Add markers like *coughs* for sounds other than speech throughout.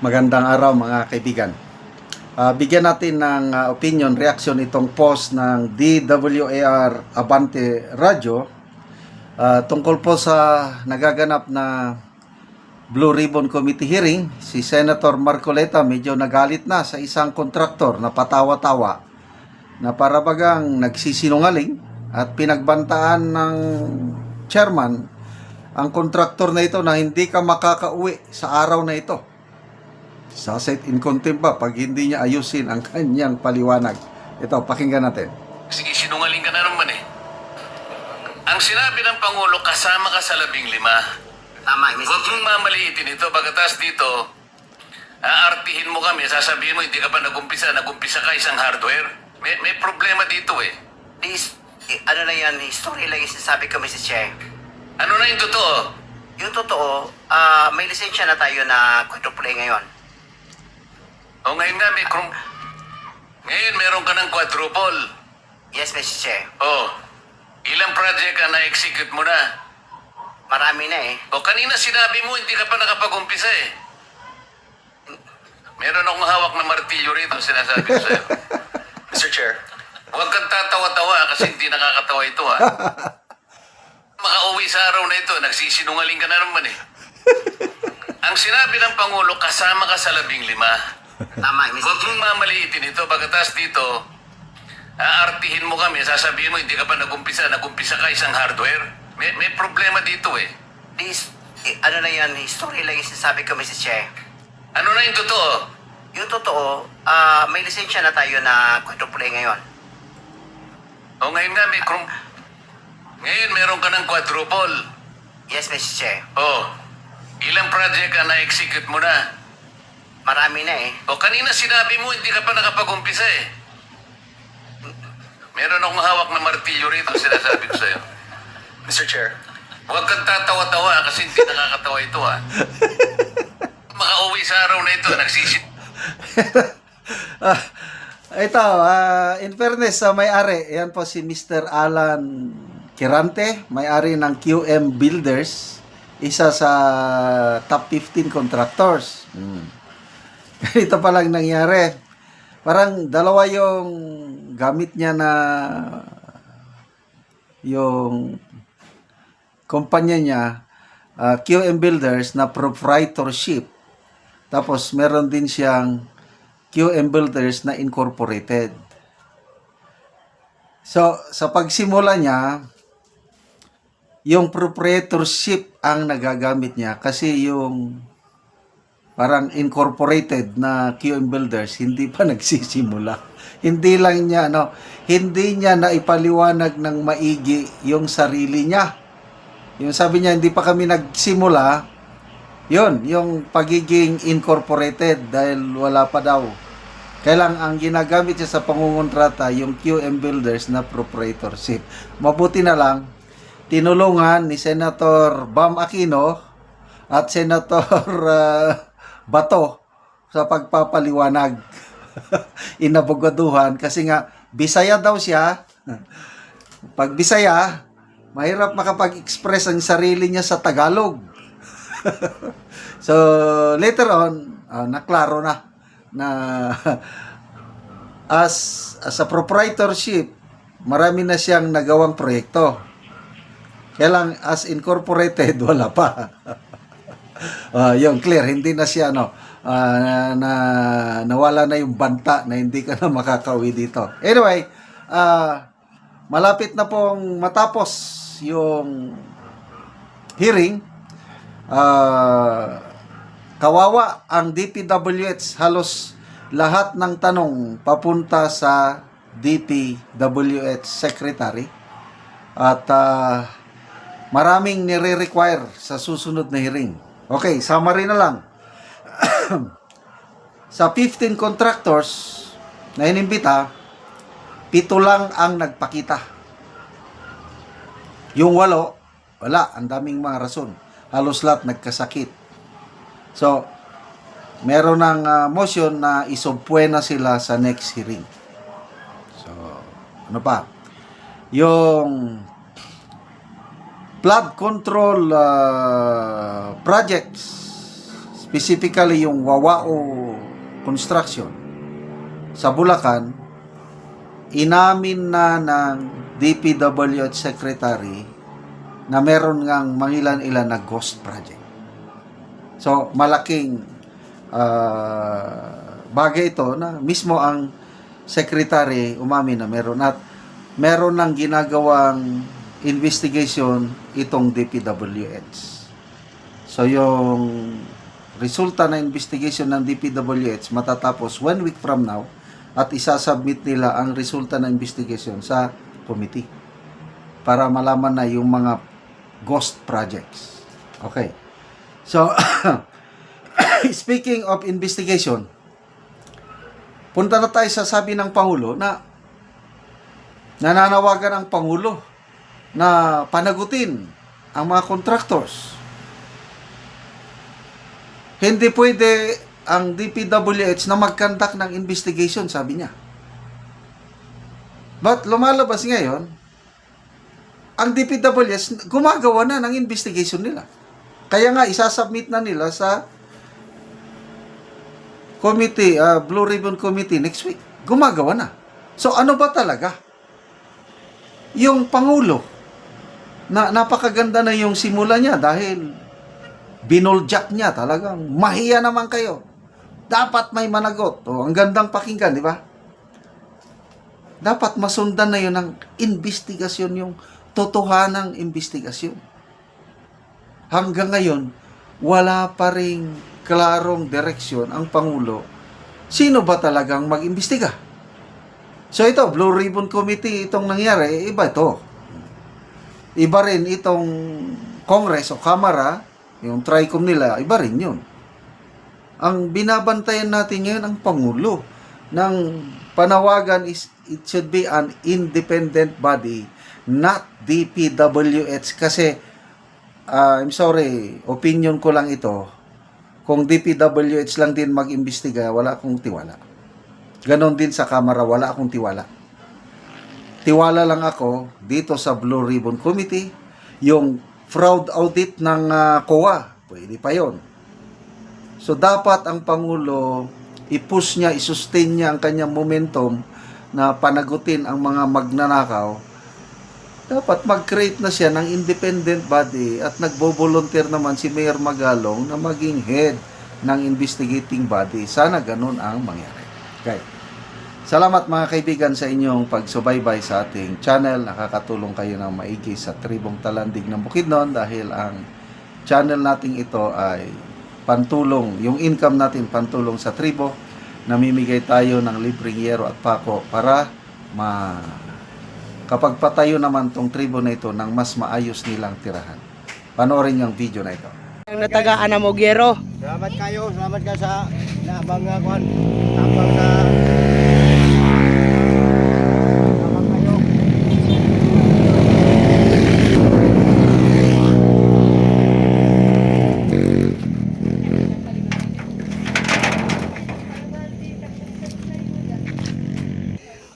Magandang araw mga kaibigan. Ah, bigyan natin ng ah, opinion, reaction itong post ng DWAR Abante Radio ah, tungkol po sa nagaganap na Blue Ribbon Committee hearing. Si Senator Marcoleta medyo nagalit na sa isang kontraktor na patawa-tawa na parabagang nagsisinungaling at pinagbantaan ng chairman ang kontraktor na ito na hindi ka makakauwi sa araw na ito. Saset in contempt pa pag hindi niya ayusin ang kanyang paliwanag. Ito, pakinggan natin. Sige, sinungaling ka na naman eh. Ang sinabi ng Pangulo, kasama ka sa labing lima. Tama, Mr. Huwag mong mamaliitin ito. Pagkatas dito, aartihin mo kami, sasabihin mo, hindi ka pa nagumpisa, nagumpisa ka isang hardware. May, may problema dito eh. This, eh, ano na yan, history lang yung sinasabi ko, Mr. Chair. Ano na yung totoo? Yung totoo, ah, may lisensya na tayo na quadruple ngayon. O ngayon nga, may krum... Ngayon, meron ka ng quadruple. Yes, Mr. Chair. O, ilang project ka na-execute mo na? Marami na eh. O kanina sinabi mo, hindi ka pa nakapag-umpisa eh. Meron akong hawak na martilyo rito, sinasabi ko sa'yo. *laughs* Mr. Chair, Huwag kang tatawa-tawa kasi hindi nakakatawa ito ha. *laughs* Makauwi sa araw na ito, nagsisinungaling ka na naman eh. *laughs* Ang sinabi ng Pangulo, kasama ka sa labing lima. Tama, Mr. Huwag mong mamaliitin ito. Pagkatas dito, aartihin mo kami, sasabihin mo, hindi ka pa nagumpisa, nagumpisa ka isang hardware. May, may problema dito eh. This, eh, ano na yan, history lang yung sinasabi ko, Mr. Chair. Ano na yung totoo? Yung totoo, ah, may lisensya na tayo na quadruple ngayon. O ngayon nga, may krum... Ngayon, meron ka ng quadruple. Yes, Mr. Chair. O, ilang project ka na-execute mo na? Marami na eh. O kanina sinabi mo, hindi ka pa nakapag-umpisa eh. Meron akong hawak na martilyo rito, sinasabi ko sa'yo. Mr. Chair, Huwag kang tatawa-tawa kasi hindi nakakatawa ito ha. *laughs* Makauwi sa araw na ito, nagsisit... *laughs* Ah, ito, ah, in fairness sa may-ari, yan po si Mr. Alan Kirante, may-ari ng QM Builders, isa sa top 15 contractors. Hmm. *laughs* Ito pa lang nangyari. Parang dalawa yung gamit niya na yung kumpanya niya, ah, QM Builders na proprietorship. Tapos meron din siyang QM Builders na incorporated. So, sa pagsimula niya, yung proprietorship ang nagagamit niya kasi yung parang incorporated na QM Builders hindi pa *laughs* nagsisimula. Hindi lang niya no, hindi niya na ipaliwanag ng maigi yung sarili niya. Yung sabi niya hindi pa kami nagsimula, yun, yung pagiging incorporated dahil wala pa daw. Kailang ang ginagamit niya sa pangungontrata yung QM Builders na proprietorship. Mabuti na lang, tinulungan ni Senator Bam Aquino at Senator *laughs* ah, Bato sa pagpapaliwanag. *laughs* Inabogaduhan kasi nga Bisaya daw siya. Pag Bisaya, mahirap makapag-express ang sarili niya sa Tagalog. *laughs* so later on, ah, naklaro na na *laughs* as as a proprietorship, marami na siyang nagawang proyekto. Kaya lang as incorporated wala pa. *laughs* Ah, yung clear, hindi na siya no ah, na nawala na yung banta na hindi ka na makakauwi dito. Anyway, ah malapit na pong matapos yung hearing. Ah kawawa ang DPWH halos lahat ng tanong papunta sa DPWH secretary at ah, maraming nire-require sa susunod na hearing. Okay, summary na lang. *clears throat* sa 15 contractors na inimbita, pito lang ang nagpakita. Yung walo, wala, ang daming mga rason. Halos lahat nagkasakit. So, meron ng ah, motion na isubpuena sila sa next hearing. So, ano pa? Yung flood control ah, projects specifically yung Wawao Construction sa Bulacan, inamin na ng DPWH Secretary na meron ngang mangilan-ilan na ghost project. So, malaking ah, bagay ito na mismo ang secretary umamin na meron at meron ng ginagawang investigation itong DPWH. So, yung resulta na investigation ng DPWH matatapos one week from now at isasubmit nila ang resulta ng investigation sa committee para malaman na yung mga ghost projects. Okay. So, *coughs* speaking of investigation, punta na tayo sa sabi ng Pangulo na nananawagan ang Pangulo na panagutin ang mga contractors. Hindi pwede ang DPWH na mag-conduct ng investigation, sabi niya. But lumalabas ngayon, ang DPWH gumagawa na ng investigation nila. Kaya nga, isasubmit na nila sa committee, uh, Blue Ribbon Committee next week. Gumagawa na. So, ano ba talaga? Yung Pangulo, na napakaganda na yung simula niya dahil binoljak niya talagang mahiya naman kayo. Dapat may managot. O, ang gandang pakinggan, di ba? Dapat masundan na yun ng investigasyon, yung totohanang investigasyon. Hanggang ngayon, wala pa ring klarong direksyon ang Pangulo. Sino ba talagang mag-imbestiga? So ito, Blue Ribbon Committee, itong nangyari, iba ito. Iba rin itong Congress o Kamara, yung TRICOM nila, iba rin yun. Ang binabantayan natin ngayon ang Pangulo ng panawagan is it should be an independent body, not DPWH. Kasi, ah, I'm sorry, opinion ko lang ito. Kung DPWH lang din mag-imbestiga, wala akong tiwala. Ganon din sa Kamara, wala akong tiwala. Tiwala lang ako dito sa Blue Ribbon Committee, yung fraud audit ng ah, COA, pwede pa yon. So dapat ang Pangulo i-push niya, i-sustain niya ang kanyang momentum na panagutin ang mga magnanakaw. Dapat mag-create na siya ng independent body at nagbo-volunteer naman si Mayor Magalong na maging head ng investigating body. Sana ganun ang mangyari. Okay. Salamat mga kaibigan sa inyong pagsubaybay sa ating channel. Nakakatulong kayo ng maigi sa Tribong Talandig ng Bukidnon dahil ang channel nating ito ay pantulong, yung income natin pantulong sa tribo. Namimigay tayo ng libreng yero at pako para ma kapag patayo naman tong tribo na ito ng mas maayos nilang tirahan. Panoorin yung video na ito. Ang natagaan na Mogyero. Salamat kayo, salamat ka sa nabang nga kuan. Tapang na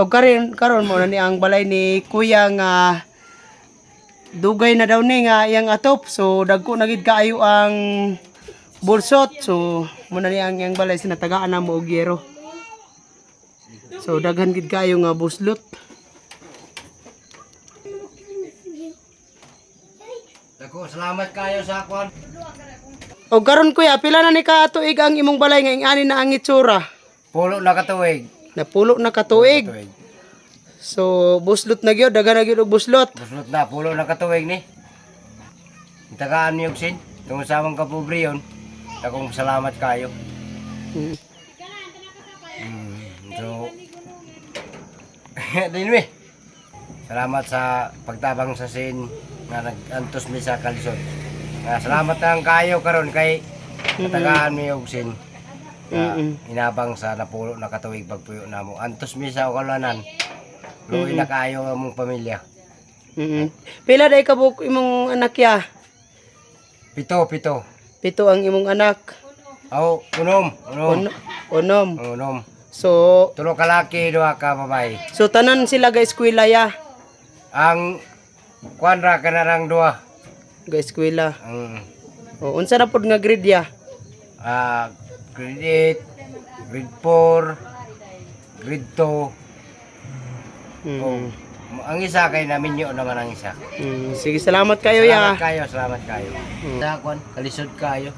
O karon karon mo na ni ang balay ni Kuya nga dugay na daw ni nga iyang atop. So dagko na gid kaayo ang bulsot. So mo na ni ang iyang balay sinatagaan na mo og yero. So daghan gid kaayo nga buslot. Dako, salamat kayo sa kuan. O karon kuya pila na ni katuig ang imong balay nga ingani na ang itsura. Pulo na katuig. Napulo na katuig. Katuig. So buslot na gyud daghan na gyud og buslot. Buslot na, pulo na katuig ni. Tagaan niyo sin. Tungo sa among kapobre yun. Dakong salamat kayo. Mm. Mm, so, *laughs* din mi. Salamat sa pagtabang sa sin nga nag-antos mi sa kalisod. Nga salamat lang kayo karon kay tagaan mi og sin. Nga Mm-mm. inabang sa napulo na katuig pagpuyo namo. Antos mi sa ukalanan. Luoy na kayo among pamilya. Mm. Pila day kabuk imong anak ya? Pito, pito. Pito ang imong anak. Aw, unom, unom. On, onom. Unom. So, Tulo ka laki, duha ka babae. so tanan sila ga eskwela ya. Ang kwadra ka na rang duha. Ga eskwela. Ang O unsa na pod nga grade ya? ah, grade 8, grade 4, grade 2. Mm. Oh, ang isa kay namin yun naman ang isa. Mm. Sige, salamat kayo ya. Salamat kayo, salamat kayo. Kwan, kalisod kayo.